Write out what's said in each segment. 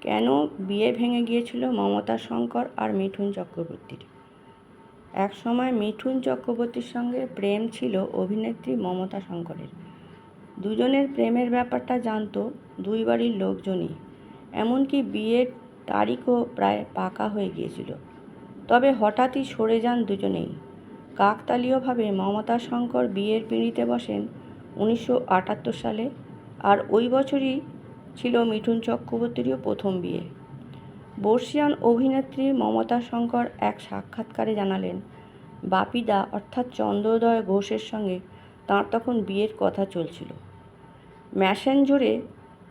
কেন বিয়ে ভেঙে গিয়েছিল মমতা শঙ্কর আর মিঠুন চক্রবর্তীর? এক সময় মিঠুন চক্রবর্তীর সঙ্গে প্রেম ছিল অভিনেত্রী মমতা শঙ্করের। দুজনের প্রেমের ব্যাপারটা জানতো দুই বাড়ির লোকজনই, এমনকি বিয়ের তারিখও প্রায় পাকা হয়ে গিয়েছিল। তবে হঠাৎই সরে যান দুজনেই। কাকতালীয়ভাবে মমতা শঙ্কর বিয়ের পিঁড়িতে বসেন উনিশশো আটাত্তর সালে আর ওই বছরই ছিল মিঠুন চক্রবর্তীরও প্রথম বিয়ে। বর্ষিয়ান অভিনেত্রী মমতা শঙ্কর এক সাক্ষাৎকারে জানালেন, বাপিদা অর্থাৎ চন্দ্রোদয় ঘোষের সঙ্গে তাঁর তখন বিয়ের কথা চলছিল। ম্যাসেঞ্জরে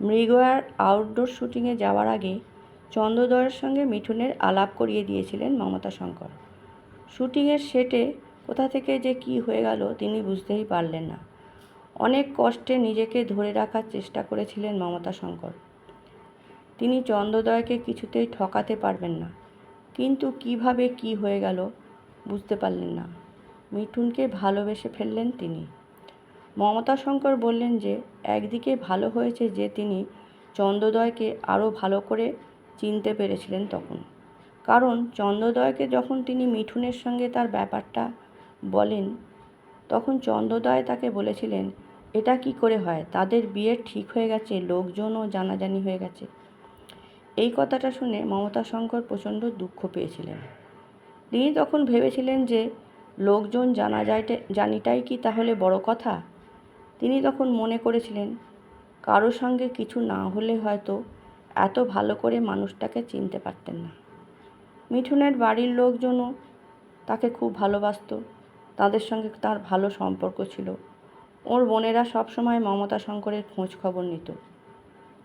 মৃগয়ার আউটডোর শুটিংয়ে যাওয়ার আগে চন্দ্রোদয়ের সঙ্গে মিঠুনের আলাপ করিয়ে দিয়েছিলেন মমতা শঙ্কর। শুটিংয়ের সেটে কোথা থেকে যে কী হয়ে গেল তিনি বুঝতেই পারলেন না। অনেক কষ্টে নিজেকে ধরে রাখার চেষ্টা করেছিলেন মমতা শঙ্কর। তিনি চন্দ্রোদয়কে কিছুতেই ঠকাতে পারবেন না। কিন্তু কীভাবে কি হয়ে গেল বুঝতে পারলেন না। মিঠুনকে ভালোবেসে ফেললেন তিনি। মমতা শঙ্কর বললেন যে, একদিকে ভালো হয়েছে যে তিনি চন্দ্রোদয়কে আরও ভালো করে চিনতে পেরেছিলেন তখন। কারণ চন্দ্রোদয়কে যখন তিনি মিঠুনের সঙ্গে তার ব্যাপারটা বলেন, তখন চন্দ্রোদয় তাকে বলেছিলেন এটা কি করে হয়? তাদের বিয়ে ঠিক হয়ে গেছে, লোকজনও জানাজানি হয়ে গেছে। এই কথাটা শুনে মমতা শঙ্কর প্রচণ্ড দুঃখ পেয়েছিলেন। তিনি তখন ভেবেছিলেন যে, লোকজন জানা যাইতে জানিটাই কি তাহলে বড় কথা? তিনি তখন মনে করেছিলেন, কারও সঙ্গে কিছু না হলে হয়তো এত ভালো করে মানুষটাকে চিনতে পারতেন না। মিঠুনের বাড়ির লোকজনও তাকে খুব ভালোবাসতো। তাদের সঙ্গে তার ভালো সম্পর্ক ছিল। ওর বোনেরা সবসময় মমতা শঙ্করের খোঁজ খবর নিত।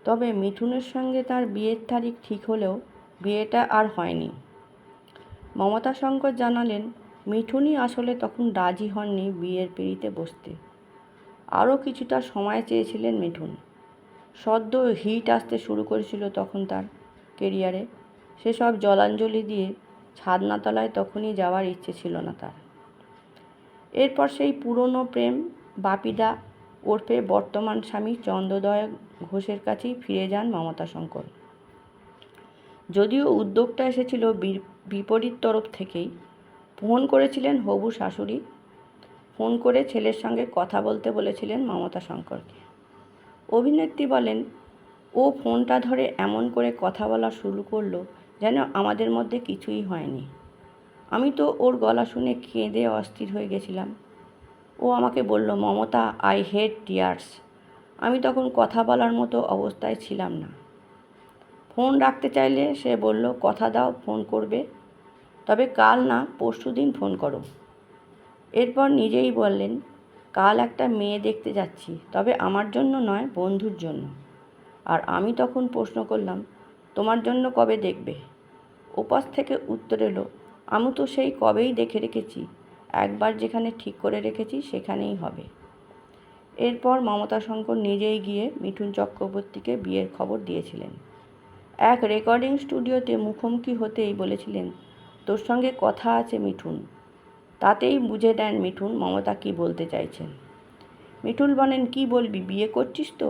তবে মিঠুনের সঙ্গে তার বিয়ের তারিখ ঠিক হলেও বিয়েটা আর হয়নি। মমতা শঙ্কর জানালেন, মিঠুনই আসলে তখন রাজি হননি বিয়ের পিঁড়িতে বসতে। আরও কিছুটা সময় চেয়েছিলেন মিঠুন। সদ্য হিট আসতে শুরু করেছিল তখন তার কেরিয়ারে। সেসব জলাঞ্জলি দিয়ে ছাদনাতলায় তখনই যাওয়ার ইচ্ছে ছিল না তার। এরপর সেই পুরনো প্রেম বাপিদা ওরফে বর্তমান স্বামী চন্দ্রদয় ঘোষের কাছেই ফিরে যান মমতা শঙ্কর। যদিও উদ্যোগটা এসেছিল বিপরীত তরফ থেকেই, ফোন করেছিলেন হবু শাশুড়ি, ফোন করে ছেলের সঙ্গে কথা বলতে বলেছিলেন মমতা শঙ্করকে। অভিনেত্রী বলেন, ও ফোনটা ধরে এমন করে কথা বলা শুরু করল যেন আমাদের মধ্যে কিছুই হয়নি। আমি তো ওর গলা শুনে কেঁদে অস্থির হয়ে গেছিলাম। ও আমাকে বলল, মমতা আই হেড টিয়ার্স আমি তখন কথা বলার মতো অবস্থায় ছিলাম না। ফোন রাখতে চাইলে সে বলল, কথা দাও, ফোন করবে। তবে কাল না, পরশু দিন ফোন করো। এরপর নিজেই বললেন, কাল একটা মেয়ে দেখতে যাচ্ছি, তবে আমার জন্য নয়, বন্ধুর জন্য। আর আমি তখন প্রশ্ন করলাম, তোমার জন্য কবে দেখবে? ওপাশ থেকে উত্তর এলো, আমি তো সেই কবেই দেখে রেখেছি। একবার যেখানে ঠিক করে রেখেছি সেখানেই হবে। এরপর মমতা শঙ্কর নিজেই গিয়ে মিঠুন চক্রবর্তীকে বিয়ের খবর দিয়েছিলেন। এক রেকর্ডিং স্টুডিওতে মুখোমুখি হতেই বলেছিলেন, তোর সঙ্গে কথা আছে মিঠুন। তাতেই বুঝে দেন মিঠুন মমতা কি বলতে চাইছেন। মিঠুন বলেন, কি বলবি, বিয়ে করছিস তো?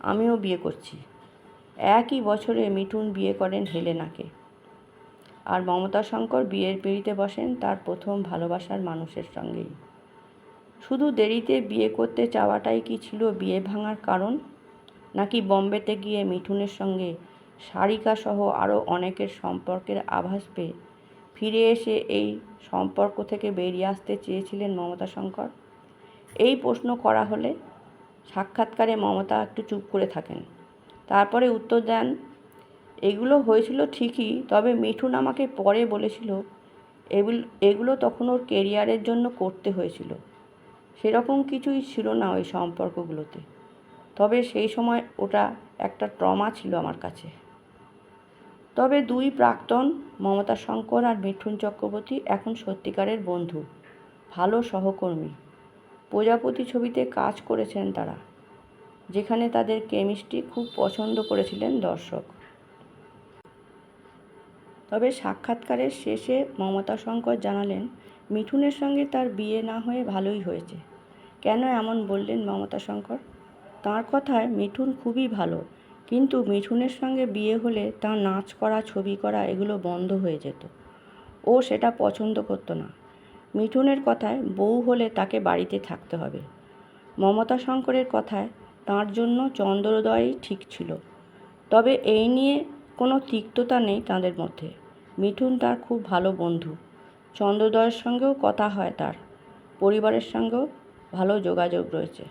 আমিও বিয়ে করছি। একই বছরে মিঠুন বিয়ে করেন হেলেনাকে। আর মমতা শঙ্কর বিয়ের পিঁড়িতে বসেন তার প্রথম ভালোবাসার মানুষের সঙ্গেই। শুধু দেরিতে বিয়ে করতে চাওয়াটাই কি ছিল বিয়ে ভাঙার কারণ? নাকি বম্বেতে গিয়ে মিঠুনের সঙ্গে সারিকা সহ আরও অনেকের সম্পর্কের আভাস পেয়ে ফিরে এসে এই সম্পর্ক থেকে বেরিয়ে আসতে চেয়েছিলেন মমতা শঙ্কর? এই প্রশ্ন করা হলে সাক্ষাৎকারে মমতা একটু চুপ করে থাকেন। তারপরে উত্তর দেন এগুলো হয়েছিল ঠিকই, তবে মিঠুন আমাকে পরে বলেছিল, এগুলো এগুলো তখন ওর কেরিয়ারের জন্য করতে হয়েছিল। সেরকম কিছুই ছিল না ওই সম্পর্কগুলোতে। তবে সেই সময় ওটা একটা ট্রমা ছিল আমার কাছে। তবে দুই প্রাক্তন, মমতা শঙ্কর আর মিঠুন চক্রবর্তী এখন সত্যিকারের বন্ধু, ভালো সহকর্মী। প্রজাপতি ছবিতে কাজ করেছেন তারা, যেখানে তাদের কেমিস্ট্রি খুব পছন্দ করেছিলেন দর্শক। তবে সাক্ষাৎকারের শেষে মমতা শঙ্কর জানালেন, মিঠুনের সঙ্গে তার বিয়ে না হয়ে ভালোই হয়েছে। কেন এমন বললেন মমতা শঙ্কর? তাঁর কথায় মিঠুন খুবই ভালো, কিন্তু মিঠুনের সঙ্গে বিয়ে হলে তার নাচ করা, ছবি করা এগুলো বন্ধ হয়ে যেত। ও সেটা পছন্দ করতো না। মিঠুনের কথায় বউ হলে তাকে বাড়িতে থাকতে হবে। মমতা শঙ্করের কথায় তার জন্য চন্দ্রোদয়ই ঠিক ছিল। তবে এই নিয়ে কোনো তিক্ততা নেই তাদের মধ্যে। মিঠুন তার খুব ভালো বন্ধু। চন্দ্রোদয়ের সঙ্গেও কথা হয় তার। পরিবারের সঙ্গেও ভালো যোগাযোগ রয়েছে।